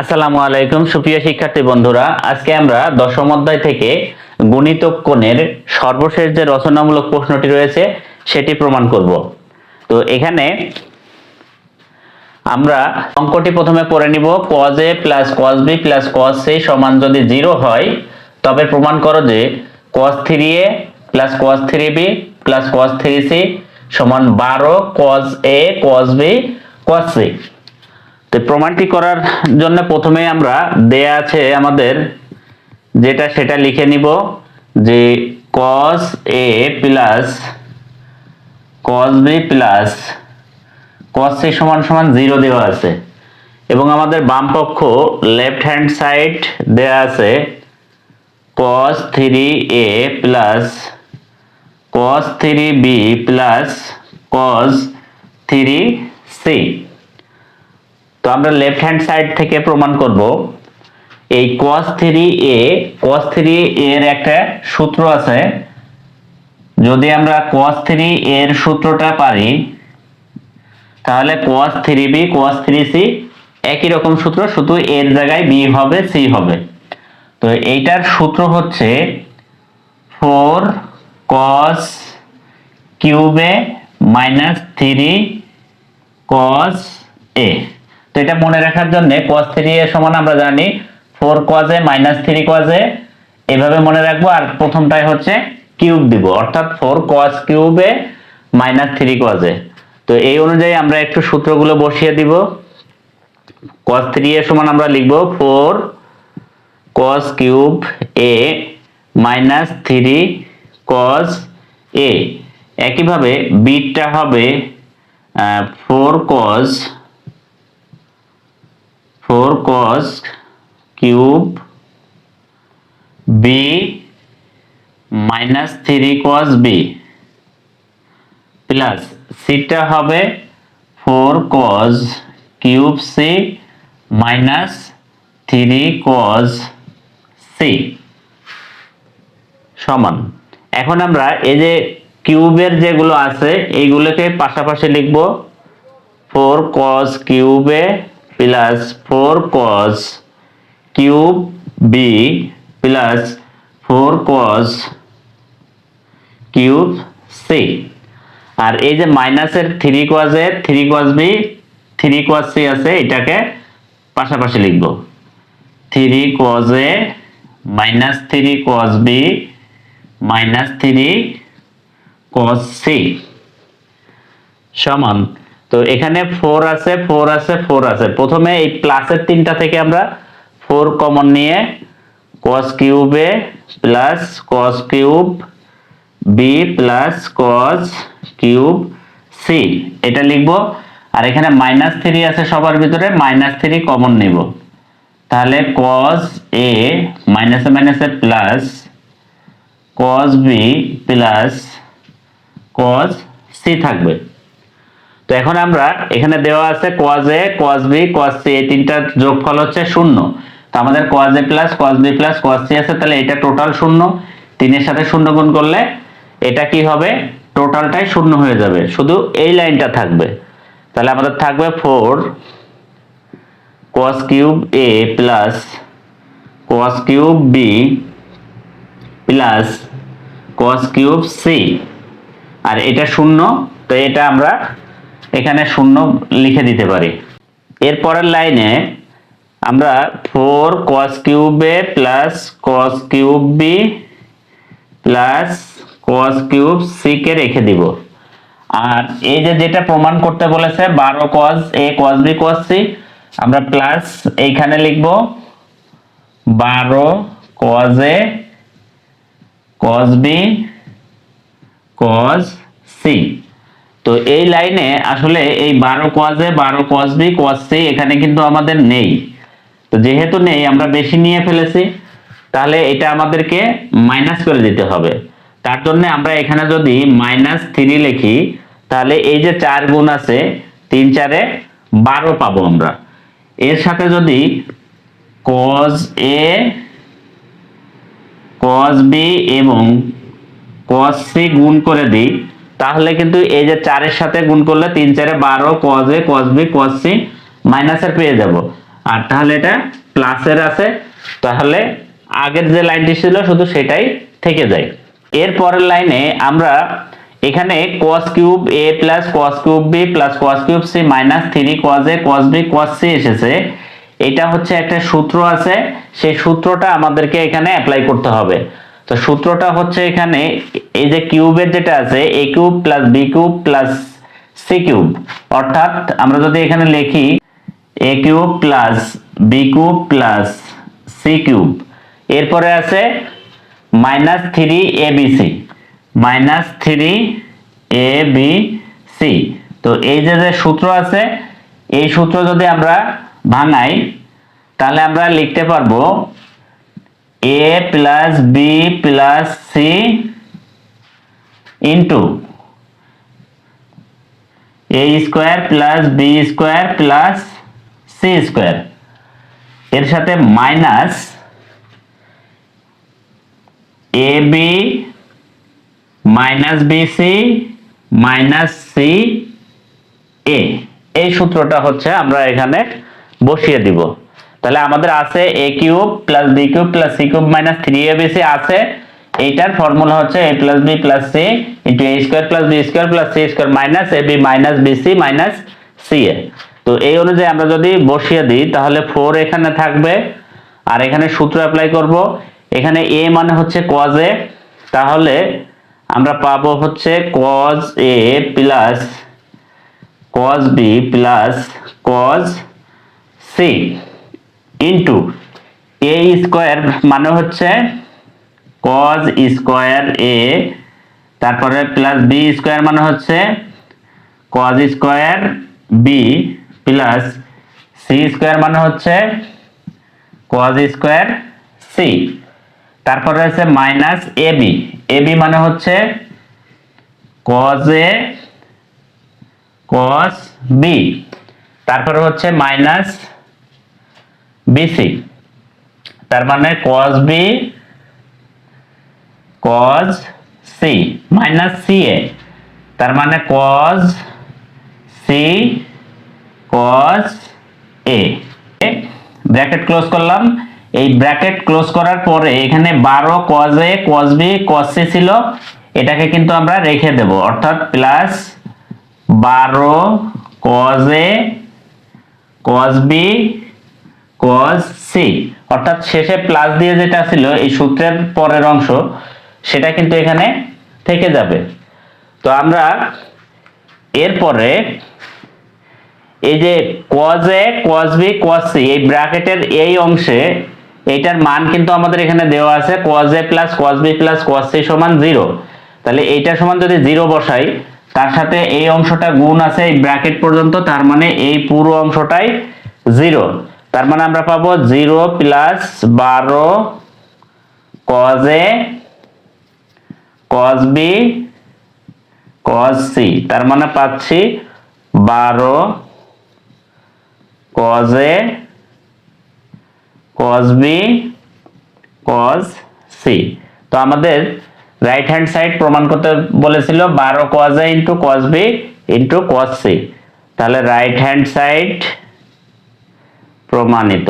আসসালামু আলাইকুম, সুপ্রিয় শিক্ষার্থী বন্ধুরা। আজকে আমরা দশম অধ্যায় থেকে গণিত কোণের সর্বশেষ যে রচনামূলক প্রশ্নটি রয়েছে, সেটি প্রমাণ করব। তো এখানে আমরা অঙ্কটি প্রথমে পড়ে নিব। cos a plus cos b plus cos c সমান যদি জিরো হয়, তবে প্রমাণ করো যে cos 3a plus cos 3b plus cos 3c সমান বারো cos a cos b cos c তো প্রমাণটি করার জন্য প্রথমে আমরা দেয়া আছে আমাদের যেটা সেটা লিখে নিব যে cos a plus cos b plus cos c সমান সমান জিরো দেওয়া আছে। এবং আমাদের বাম পক্ষ লেফট হ্যান্ড সাইড দেয়া আছে cos 3a plus cos 3b plus cos 3c তো আমরা লেফট হ্যান্ড সাইড থেকে প্রমাণ করব। এই cos 3a cos 3a এর একটা সূত্র আছে। যদি আমরা cos 3 এর সূত্রটা পারি, তাহলে cos 3b cos 3c একই রকম সূত্র, শুধু এর জায়গায় b হবে, c হবে। তো এইটার সূত্র হচ্ছে 4 cos cube minus 3 cos a তো এটা মনে রাখার জন্য cos 3 a সমান আমরা জানি 4 cos a minus 3 cos a এভাবে মনে রাখব আর প্রথমটাই হচ্ছে কিউব দিব, অর্থাৎ 4 cos cube a minus 3 cos a তো এই অনুযায়ী আমরা একটু সূত্রগুলো বসিয়ে দিব। cos 3 a সমান আমরা লিখব 4 cos cube a minus 3 cos a একইভাবে বিটা হবে four cos 4 cos cube b minus three cos b plus theta হবে four cos cube c minus three cos c সমান। এখন আমরা এই যে কিউবের যেগুলো আছে, এইগুলোকে পাশাপাশি লিখব। Four cos cube plus four cos cube b plus four cos cube c আর এই যে মাইনাসের three cos a three cos b three cos c আছে, এটাকে পাশাপাশি লিখব। Three cos a minus three cos b minus three cos c সমান তো এখানে ফোর আছে ফোর আছে ফোর আছে। প্রথমে এই প্লাসের তিনটা থেকে আমরা ফোর কমন নিয়ে cos cube a plus cos cube b plus cos cube c এটা লিখব। আর এখানে মাইনাস থ্রি আছে সবার ভিতরে মাইনাস থ্রি কমন নিব। তাহলে cos এ মাইনাসে মাইনাসে plus cos b plus cos c থাকবে। তো এখন আমরা এখানে দেওয়া আছে cos a, cos b, cos c, এই তিনটার যোগফল হচ্ছে শূন্য। তো আমাদের cos a plus cos b plus cos c আছে, তাহলে এটা টোটাল শূন্য। তিনের সাথে শূন্য গুণ করলে এটা কি হবে? টোটালটাই শূন্য হয়ে যাবে। শুধু এই লাইনটা থাকবে। তাহলে আমাদের থাকবে four cos cube a plus cos cube b plus cos cube c আর এটা শূন্য, তো এটা আমরা এখানে শূন্য লিখে দিতে পারি। এর পরের লাইনে আমরা four cos cube a plus cos cube b plus cos cube c কে রেখে দিব। আর এই যে যেটা প্রমাণ করতে বলেছে, বারো cos a cos b cos c, আমরা প্লাস এইখানে লিখব, বারো cos a cos b cos c তো এই লাইনে আসলে এই বারো cos a বারো cos b cos c এখানে কিন্তু আমাদের নেই। তো যেহেতু নেই, আমরা বেশি নিয়ে ফেলেছি, তাহলে এটা আমাদেরকে মাইনাস করে দিতে হবে। তার জন্য আমরা এখানে যদি মাইনাস থ্রি লিখি, তাহলে এই যে চার গুণ আছে, তিন চারে বারো পাবো আমরা। এর সাথে যদি cos a cos b এবং cos c গুণ করে দিই তাহলে কিন্তু এই যে চারের সাথে গুণ করলে তিন চারে বারো, cos a, cos b, cos c মাইনাসের পেয়ে যাব। আর তাহলে এটা প্লাসের আছে। তাহলে আগের যে লাইনটি ছিল শুধু সেটাই থেকে যায়। এর পরের লাইনে আমরা এখানে cos cube a plus cos cube b plus cos cube c minus three cos a, cos b, cos c এসেছে। এটা হচ্ছে একটা সূত্র আছে। সেই সূত্রটা আমাদেরকে এখানে অ্যাপ্লাই করতে হবে। তো সূত্রটা হচ্ছে এখানে এই যে কিউবের যেটা আছে, a cube plus b cube plus c cube. অর্থাৎ আমরা যদি এখানে লিখি, a cube plus b cube plus c cube. এরপরে আছে minus three a b c minus three a b c তো এই যে যে সূত্র আছে, এই সূত্র যদি আমরা ভাঙাই, তাহলে আমরা লিখতে পারব a plus b plus c into a square plus b square plus c square এর সাথে minus a b minus b c minus c a এই সূত্রটা হচ্ছে আমরা এখানে বসিয়ে দিব। তাহলে আমাদের আছে a cube plus b cube plus c cube minus three a b c আছে। এইটার ফর্মুলা হচ্ছে a plus b plus c into a square plus b square plus c square minus a b minus b c minus c a তো এই অনুযায়ী আমরা যদি বসিয়ে দিই, তাহলে ফোর এখানে থাকবে। আর এখানে সূত্র অ্যাপ্লাই করব। এখানে এ মানে হচ্ছে কজ এ তাহলে আমরা পাবো হচ্ছে cos a plus cos b plus cos c into a square মানে হচ্ছে কজ স্কোয়ার এ তারপরে প্লাস বি স্কোয়ার মানে হচ্ছে cos square b plus c square মানে হচ্ছে কজ স্কোয়ার সি তারপরে আছে minus a b a b মানে হচ্ছে কজ এ কস বি তারপরে হচ্ছে মাইনাস বিসি তার মানে cos b cos c minus c a তার মানে cos c cos a bracket close করলাম। এই ব্র্যাকেট ক্লোজ করার পরে এখানে বারো cos a cos b cos c ছিল। এটাকে কিন্তু আমরা রেখে দেব। অর্থাৎ প্লাস বারো cos a cos b cos c অর্থাৎ শেষে প্লাস দিয়ে যেটা ছিল, এই সূত্রের পরের অংশ, সেটা কিন্তু এখানে থেকে যাবে। তো আমরা এরপরে এই যে cos a cos b cos c এই ব্র্যাকেটের এই অংশে এইটার মান কিন্তু আমাদের এখানে দেওয়া আছে cos a plus cos b plus cos c সমান জিরো তাহলে এইটার সমান যদি জিরো বসাই, তার সাথে এই অংশটা গুণ আছে এই ব্র্যাকেট পর্যন্ত, তার মানে এই পুরো অংশটাই জিরো তার মানে আমরা পাবো জিরো প্লাস বারো cos a cos b cos c তার মানে পাচ্ছি বারো cos a cos b cos c তো আমাদের রাইট হ্যান্ড সাইড প্রমাণ করতে বলেছিল বারো cos a into cos b into cos c তাহলে রাইট হ্যান্ড সাইড প্রমাণিত।